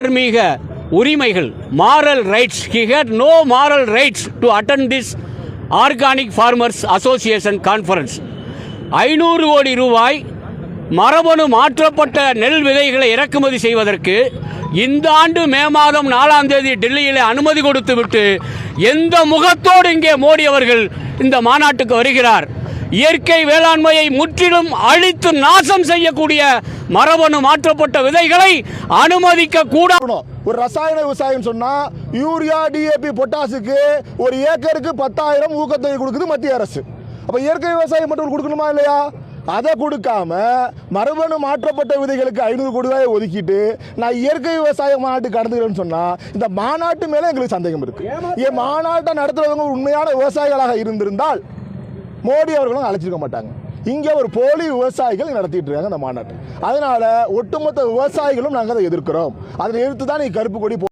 தார்மீக உரிமைகள் moral rights he had no moral rights to attend this organic farmers association conference ஐநூறு கோடி ரூபாய் மரபணு மாற்றப்பட்ட நெல் விதைகளை இறக்குமதி செய்வதற்கு இந்த ஆண்டு மே மாதம் நாலாம் தேதி டெல்லியில் அனுமதி கொடுத்துவிட்டு எந்த முகத்தோடு இங்கே மோடி அவர்கள் இந்த மாநாட்டுக்கு வருகிறார்? இயற்கை வேளாண்மையை முற்றிலும் அழித்து நாசம் செய்யக்கூடிய மரபணு மாற்றப்பட்ட விதைகளை அனுமதிக்க கூடாது. ஒரு ரசாயன விவசாயம் சொன்னா யூரியா டிஏபி பொட்டாசுக்கு ஒரு ஏக்கருக்கு பத்தாயிரம் ஊக்கத்தொகை கொடுக்குது மத்திய அரசு அப்ப இயற்கை விவசாயம் மட்டும் கொடுக்கணுமா இல்லையா அதை கொடுக்காம மரபணு மாற்றப்பட்ட விதைகளுக்கு ஐநூறு கோடி ரூபாயை ஒதுக்கிட்டு நான் இயற்கை விவசாய மாநாட்டுக்கு கடந்துக்கிறேன்னு சொன்னா இந்த மாநாட்டு மேல எங்களுக்கு சந்தேகம் இருக்கு ஏன் மாநாட்டை நடத்துறவங்க உண்மையான விவசாயிகளாக இருந்திருந்தால் மோடி அவர்களும் அழைச்சிருக்க மாட்டாங்க. இங்க ஒரு போலி விவசாயிகள் நடத்திட்டு இருக்காங்க அந்த மாநாட்டை. அதனால ஒட்டுமொத்த விவசாயிகளும் நாங்கள் அதை எதிர்க்கிறோம். அதை எதிர்த்து தான் நீ கருப்பு கொடி